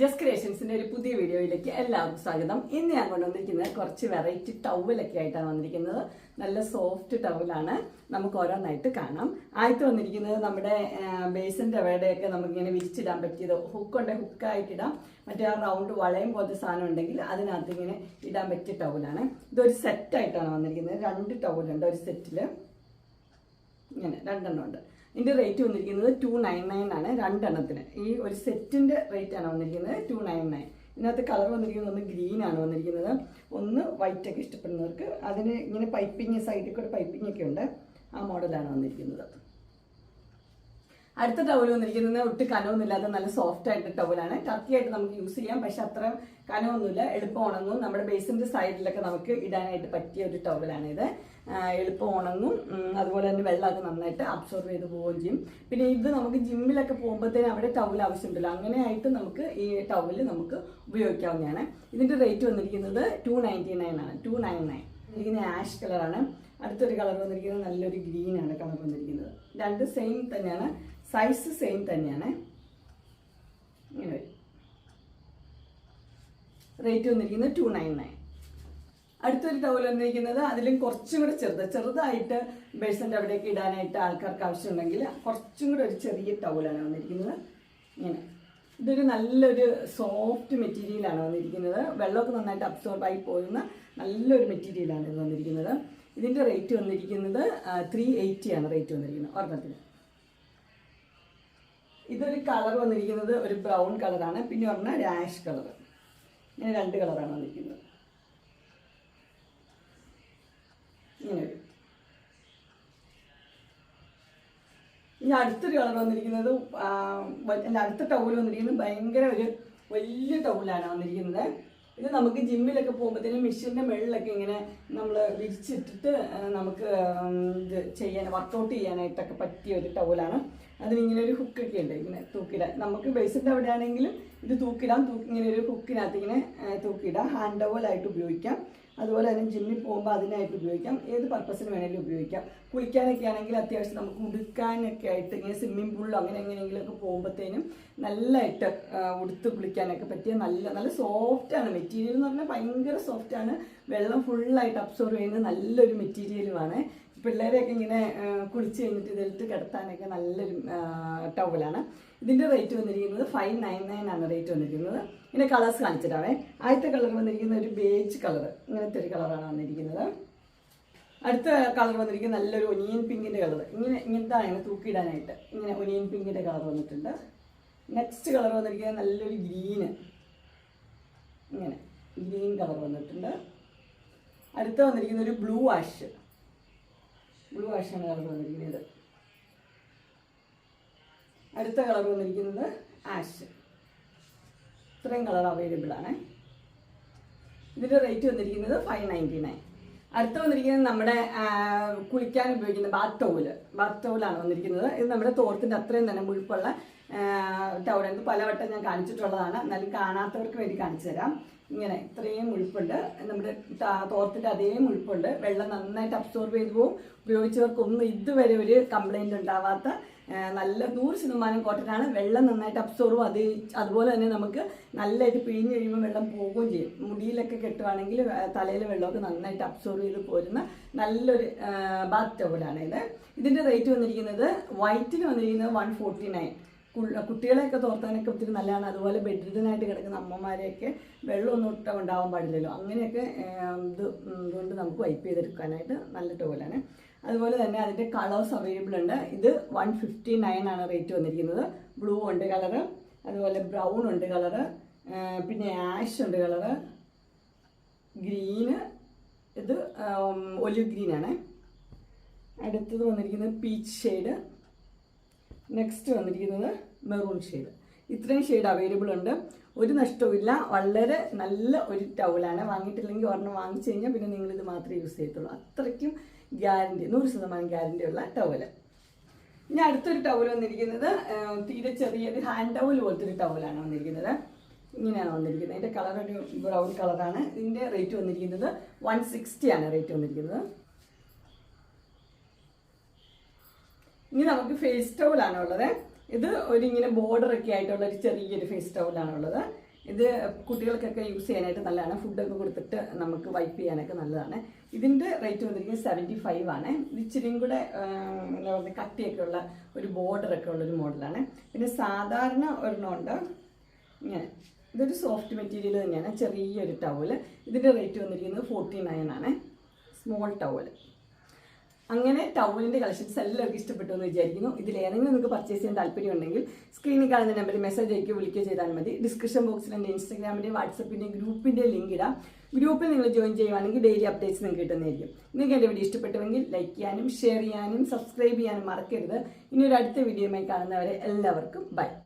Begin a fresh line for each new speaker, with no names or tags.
Just ക്രിയേഷൻസിന്റെ ഒരു പുതിയ വീഡിയോയിലേക്ക് എല്ലാവർക്കും സ്വാഗതം. ഇന്ന് ഞാൻ കൊണ്ടുവന്നിരിക്കുന്നത് കുറച്ച് വെറൈറ്റി ടവലൊക്കെ ആയിട്ടാണ് വന്നിരിക്കുന്നത്. നല്ല സോഫ്റ്റ് ടവലാണ് നമുക്ക് ഓരോന്നായിട്ട് കാണാം. ആദ്യത്തെ വന്നിരിക്കുന്നത് നമ്മുടെ ബേസിന്റെ അവിടെയൊക്കെ നമുക്കിങ്ങനെ വിരിച്ചിടാൻ പറ്റിയത് ഹുക്കുണ്ട് ഹുക്കായിട്ടിടാം മറ്റേ ആ റൗണ്ട് വളയം പോലത്തെ സാധനം ഉണ്ടെങ്കിൽ അതിനകത്ത് ഇങ്ങനെ ഇടാൻ പറ്റിയ ടവലാണ് ഇതൊരു സെറ്റായിട്ടാണ് വന്നിരിക്കുന്നത്. രണ്ട് ടവലുണ്ട് ഒരു സെറ്റിൽ ഇങ്ങനെ രണ്ടെണ്ണം ഉണ്ട്. ഇതിന്റെ റേറ്റ് വന്നിരിക്കുന്നത് ടു നയൻ നയൻ ആണ് രണ്ടെണ്ണത്തിന്. ഈ ഒരു സെറ്റിന്റെ റേറ്റ് ആണ് വന്നിരിക്കുന്നത് ടു നയൻ നയൻ ഇതിനകത്ത് കളർ വന്നിരിക്കുന്നത് ഒന്ന് ഗ്രീൻ ആണ് വന്നിരിക്കുന്നത്. ഒന്ന് വൈറ്റ് ഒക്കെ ഇഷ്ടപ്പെടുന്നവർക്ക് അതിന് ഇങ്ങനെ പൈപ്പിങ് സൈഡിൽ കൂടെ പൈപ്പിംഗ് ഒക്കെ ഉണ്ട്. ആ മോഡലാണ് വന്നിരിക്കുന്നത്. അടുത്ത ടവൽ വന്നിരിക്കുന്നത് ഒട്ടും കനമൊന്നുമില്ലാതെ നല്ല സോഫ്റ്റ് ആയിട്ട് ടവലാണ് കത്തിയായിട്ട് നമുക്ക് യൂസ് ചെയ്യാം പക്ഷെ അത്ര കനമൊന്നുമില്ല എളുപ്പം ഉണങ്ങും. നമ്മുടെ ബേസിന്റെ സൈഡിലൊക്കെ നമുക്ക് ഇടാനായിട്ട് പറ്റിയ ഒരു ടവലാണ് ഇത്. എളുപ്പം ഉണങ്ങും. അതുപോലെ തന്നെ വെള്ളമൊക്കെ നന്നായിട്ട് അബ്സോർബ് ചെയ്ത് പോവുകയും ചെയ്യും. പിന്നെ ഇത് നമുക്ക് ജിമ്മിലൊക്കെ പോകുമ്പോഴത്തേനും അവിടെ ടവൽ ആവശ്യമുണ്ടല്ലോ. അങ്ങനെയായിട്ട് നമുക്ക് ഈ ടവൽ നമുക്ക് ഉപയോഗിക്കാവുന്നതാണ്. ഇതിന്റെ റേറ്റ് വന്നിരിക്കുന്നത് ടു നയന്റി നയൻ ആണ്. ടു നയൻ നയൻ ഇരിക്കുന്ന ആഷ് കളറാണ് അടുത്തൊരു കളർ വന്നിരിക്കുന്നത് നല്ലൊരു ഗ്രീൻ ആണ് കളർ വന്നിരിക്കുന്നത്. രണ്ട് സെയിം തന്നെയാണ്. സൈസ് സെയിം തന്നെയാണ്. ഇങ്ങനെ വരും. റേറ്റ് വന്നിരിക്കുന്നത് ടു നയൻ നയൻ അടുത്തൊരു ടവൽ വന്നിരിക്കുന്നത് അതിലും കുറച്ചും കൂടെ ചെറുത് ചെറുതായിട്ട് ബേഴ്സിന്റെ അവിടേക്ക് ഇടാനായിട്ട് ആൾക്കാർക്ക് ആവശ്യമുണ്ടെങ്കിൽ കുറച്ചും കൂടെ ഒരു ചെറിയ ടവലാണ് വന്നിരിക്കുന്നത്. ഇങ്ങനെ. ഇതൊരു നല്ലൊരു സോഫ്റ്റ് മെറ്റീരിയലാണ് വന്നിരിക്കുന്നത്. വെള്ളമൊക്കെ നന്നായിട്ട് അബ്സോർബായി പോകുന്ന നല്ലൊരു മെറ്റീരിയലാണ് ഇത് വന്നിരിക്കുന്നത്. ഇതിന്റെ റേറ്റ് വന്നിരിക്കുന്നത് ത്രീ എയ്റ്റിയാണ് റേറ്റ് വന്നിരിക്കുന്നത് ഒരെണ്ണത്തിന്. ഇതൊരു കളർ വന്നിരിക്കുന്നത് ഒരു ബ്രൗൺ കളറാണ് പിന്നെ പറഞ്ഞാൽ രാഷ് കളർ ഇങ്ങനെ രണ്ട് കളറാണ് വന്നിരിക്കുന്നത് ഇങ്ങനെ വരും ഇനി അടുത്തൊരു കളർ വന്നിരിക്കുന്നത് അല്ല അടുത്ത ടൗൾ വന്നിരിക്കുന്നത് ഭയങ്കര ഒരു വലിയ ടൗലാണ് വന്നിരിക്കുന്നത്. ഇത് നമുക്ക് ജിമ്മിലൊക്കെ പോകുമ്പോഴത്തേനും മെഷീന്റെ മുകളിലൊക്കെ ഇങ്ങനെ നമ്മൾ വിരിച്ചിട്ടിട്ട് നമുക്ക് ഇത് ചെയ്യാൻ വർക്കൗട്ട് ചെയ്യാനായിട്ടൊക്കെ പറ്റിയ ഒരു ടൗലാണ്. അതിനിങ്ങനെ ഒരു ഹുക്കൊക്കെ ഉണ്ട് ഇങ്ങനെ തൂക്കിടാൻ. നമുക്ക് ബേസിന്റെ അവിടെ ആണെങ്കിലും ഇത് തൂക്കിടാം. തൂക്കി ഇങ്ങനെ ഒരു ഹുക്കിനകത്ത് ഇങ്ങനെ തൂക്കിയിടാം. ഹാൻഡ് ടവലായിട്ട് ഉപയോഗിക്കാം. അതുപോലെ തന്നെ ജിമ്മിൽ പോകുമ്പോൾ അതിനായിട്ട് ഉപയോഗിക്കാം. ഏത് പർപ്പസിന് വേണമെങ്കിലും ഉപയോഗിക്കാം. കുളിക്കാനൊക്കെ ആണെങ്കിൽ അത്യാവശ്യം നമുക്ക് ഉടുക്കാനൊക്കെ ആയിട്ട് ഇങ്ങനെ സ്വിമ്മിംഗ് പൂളിലോ അങ്ങനെ എങ്ങനെയെങ്കിലുമൊക്കെ പോകുമ്പോഴത്തേനും നല്ലതായിട്ട് ഉടുത്ത് കുളിക്കാനൊക്കെ പറ്റിയ നല്ല നല്ല സോഫ്റ്റാണ് മെറ്റീരിയൽ എന്ന് പറഞ്ഞാൽ ഭയങ്കര സോഫ്റ്റാണ് വെള്ളം ഫുള്ളായിട്ട് അബ്സോർവ് ചെയ്യുന്ന നല്ലൊരു മെറ്റീരിയലുമാണ് പിള്ളേരെയൊക്കെ ഇങ്ങനെ കുളിച്ച് കഴിഞ്ഞിട്ട് ഇതിലിട്ട് കിടത്താനൊക്കെ നല്ലൊരു ടവലാണ്. ഇതിന്റെ റേറ്റ് വന്നിരിക്കുന്നത് ഫൈവ് നയൻ നയൻ ആണ് റേറ്റ് വന്നിരിക്കുന്നത്. ഇതിന്റെ കളേഴ്സ് കാണിച്ചിട്ടാവേ. ആദ്യത്തെ കളർ വന്നിരിക്കുന്ന ഒരു ബേജ് കളർ ഇങ്ങനത്തെ ഒരു കളറാണ് വന്നിരിക്കുന്നത്. അടുത്ത കളർ വന്നിരിക്കുന്നത് നല്ലൊരു ഒനിയൻ പിങ്കിന്റെ കളർ ഇങ്ങനെ ഇങ്ങനത്തെ ഇങ്ങനെ തൂക്കിയിടാനായിട്ട്. ഇങ്ങനെ ഒനിയൻ പിങ്കിന്റെ കളർ വന്നിട്ടുണ്ട്. നെക്സ്റ്റ് കളർ വന്നിരിക്കുന്നത് നല്ലൊരു ഗ്രീന് ഇങ്ങനെ ഗ്രീൻ കളർ വന്നിട്ടുണ്ട്. അടുത്ത വന്നിരിക്കുന്ന ഒരു ബ്ലൂ ആഷ് ബ്ലൂ ആഷാണ് കളർ വന്നിരിക്കുന്നത്. അടുത്ത കളർ വന്നിരിക്കുന്നത് ആഷ്. ഇത്രയും കളർ അവൈലബിൾ ആണ്. ഇതിന്റെ റേറ്റ് വന്നിരിക്കുന്നത് ഫൈവ് നയന്റി നയൻ അടുത്ത വന്നിരിക്കുന്നത് നമ്മുടെ കുളിക്കാൻ ഉപയോഗിക്കുന്ന ബാത്ത് ടൗൽ ബാത്ത് ടൗലാണ് വന്നിരിക്കുന്നത്. ഇത് നമ്മുടെ തോർത്തിന്റെ അത്രയും തന്നെ മുഴുപ്പുള്ള ടൗലാണ് ഇത് പലവട്ടം ഞാൻ കാണിച്ചിട്ടുള്ളതാണ്. എന്നാലും കാണാത്തവർക്ക് വേണ്ടി കാണിച്ചു തരാം. ഇങ്ങനെ ഇത്രയും മുഴുപ്പുണ്ട് നമ്മുടെ തോർത്തിന്റെ അതേ മുഴുപ്പുണ്ട് വെള്ളം നന്നായിട്ട് അബ്സോർബ് ചെയ്തു പോകും ഉപയോഗിച്ചവർക്കൊന്നും ഇതുവരെ ഒരു കംപ്ലൈന്റ് ഉണ്ടാവാത്ത നല്ല നൂറ് ശതമാനം കോട്ടനാണ്. വെള്ളം നന്നായിട്ട് അബ്സോർവ് അത് അതുപോലെ തന്നെ നമുക്ക് നല്ലതായിട്ട് പിഴിഞ്ഞ് കഴിയുമ്പോൾ വെള്ളം പോവുകയും ചെയ്യും. മുടിയിലൊക്കെ കെട്ടുവാണെങ്കിൽ തലയിലെ വെള്ളമൊക്കെ നന്നായിട്ട് അബ്സോർബ് ചെയ്ത് പോരുന്ന നല്ലൊരു ബാത്ത് ടവലാണ് ഇത്. ഇതിന്റെ റേറ്റ് വന്നിരിക്കുന്നത് വൈറ്റിന് വന്നിരിക്കുന്നത് വൺ ഫോർട്ടി നയൻ കുട്ടികളെയൊക്കെ തോർത്താനൊക്കെ ഒത്തിരി നല്ലതാണ്. അതുപോലെ ബെഡ്രിഡനായിട്ട് കിടക്കുന്ന അമ്മമാരെയൊക്കെ വെള്ളമൊന്നും ഒട്ടും ഉണ്ടാവാൻ പാടില്ലല്ലോ. അങ്ങനെയൊക്കെ ഇത് ഇതുകൊണ്ട് നമുക്ക് വൈപ്പ് ചെയ്തെടുക്കാനായിട്ട് നല്ല ടോലാണ് അതുപോലെ തന്നെ അതിന്റെ കളേഴ്സ് അവൈലബിൾ ഉണ്ട്. ഇത് വൺ ഫിഫ്റ്റി നയൻ ആണ് റേറ്റ് വന്നിരിക്കുന്നത്. ബ്ലൂ ഉണ്ട് കളറ് അതുപോലെ ബ്രൗൺ ഉണ്ട് കളറ് പിന്നെ ആഷ് ഉണ്ട് കളറ് ഗ്രീന് ഇത് ഒലിവ് ഗ്രീനാണ് അടുത്തത് വന്നിരിക്കുന്നത് പീച്ച് ഷെയ്ഡ് നെക്സ്റ്റ് വന്നിരിക്കുന്നത് മെറൂൺ ഷെയ്ഡ് ഇത്രയും ഷെയ്ഡ് അവൈലബിൾ ഉണ്ട്. ഒരു നഷ്ടവുമില്ല വളരെ നല്ല ഒരു ടൗലാണ് വാങ്ങിയിട്ടില്ലെങ്കിൽ ഒരെണ്ണം വാങ്ങിച്ചു കഴിഞ്ഞാൽ പിന്നെ നിങ്ങൾ ഇത് മാത്രമേ യൂസ് ചെയ്യത്തുള്ളൂ. അത്രയ്ക്കും ഗ്യാരണ്ടി നൂറ് ശതമാനം ഗ്യാരണ്ടി ഉള്ള ടവൽ ഇനി അടുത്തൊരു ടവൽ വന്നിരിക്കുന്നത് തീരെ ചെറിയൊരു ഹാൻഡ് ടവൽ പോലത്തെ ഒരു ടവലാണ് വന്നിരിക്കുന്നത്. ഇങ്ങനെയാണ് വന്നിരിക്കുന്നത്. ഇതിന്റെ കളർ ഒരു ബ്രൗൺ കളറാണ് ഇതിന്റെ റേറ്റ് വന്നിരിക്കുന്നത് വൺ സിക്സ്റ്റി ആണ് റേറ്റ് വന്നിരിക്കുന്നത്. ഇനി നമുക്ക് ഫേസ് ടവലാണ് ഉള്ളത്. ഇത് ഒരു ഇങ്ങനെ ബോർഡർ ഒക്കെ ആയിട്ടുള്ള ഒരു ചെറിയൊരു ഫേസ് ടവലാണ് ഉള്ളത്. ഇത് കുട്ടികൾക്കൊക്കെ യൂസ് ചെയ്യാനായിട്ട് നല്ലതാണ്. ഫുഡൊക്കെ കൊടുത്തിട്ട് നമുക്ക് വൈപ്പ് ചെയ്യാനൊക്കെ നല്ലതാണ്. ഇതിന്റെ റേറ്റ് വന്നിരിക്കുന്നത് സെവന്റി ഫൈവ് ആണ്. ഇത് ഇച്ചിരിയും കൂടെ കട്ടിയൊക്കെ ഉള്ള ഒരു ബോർഡറൊക്കെ ഉള്ള ഒരു മോഡലാണ് പിന്നെ സാധാരണ ഒരെണ്ണമുണ്ട് ഇങ്ങനെ. ഇതൊരു സോഫ്റ്റ് മെറ്റീരിയൽ തന്നെയാണ്. ചെറിയൊരു ടവൽ ഇതിന്റെ റേറ്റ് വന്നിരിക്കുന്നത് ഫോർട്ടി നയൻ ആണ്. സ്മോൾ ടവൽ അങ്ങനെ ടൗലിന്റെ കളക്ഷൻസ് എല്ലാവർക്കും ഇഷ്ടപ്പെട്ടു എന്ന് വിചാരിക്കുന്നു. ഇതിൽ ഏതെങ്കിലും നിങ്ങൾക്ക് പർച്ചേസ് ചെയ്യാൻ താല്പര്യമുണ്ടെങ്കിൽ സ്ക്രീനിൽ കാണുന്ന നമ്പറിൽ മെസ്സേജ് അയക്കുകയോ വിളിക്കുകയോ ചെയ്താൽ മതി. ഡിസ്ക്രിപ്ഷൻ ബോക്സിൽ എന്റെ ഇൻസ്റ്റാഗ്രാമിന്റെ വാട്സപ്പിന്റെ ഗ്രൂപ്പിന്റെ ലിങ്ക് ഇടാം. ഗ്രൂപ്പിൽ നിങ്ങൾ ജോയിൻ ചെയ്യുവാണെങ്കിൽ ഡെയിലി അപ്ഡേറ്റ്സ് നിങ്ങൾക്ക് കിട്ടുന്നതായിരിക്കും. നിങ്ങൾക്ക് എന്റെ വീഡിയോ ഇഷ്ടപ്പെട്ടുവെങ്കിൽ ലൈക്ക് ചെയ്യാനും ഷെയർ ചെയ്യാനും സബ്സ്ക്രൈബ് ചെയ്യാനും മറക്കരുത്. ഇനി ഒരു അടുത്ത വീഡിയോയുമായി കാണുന്നവരെ എല്ലാവർക്കും ബൈ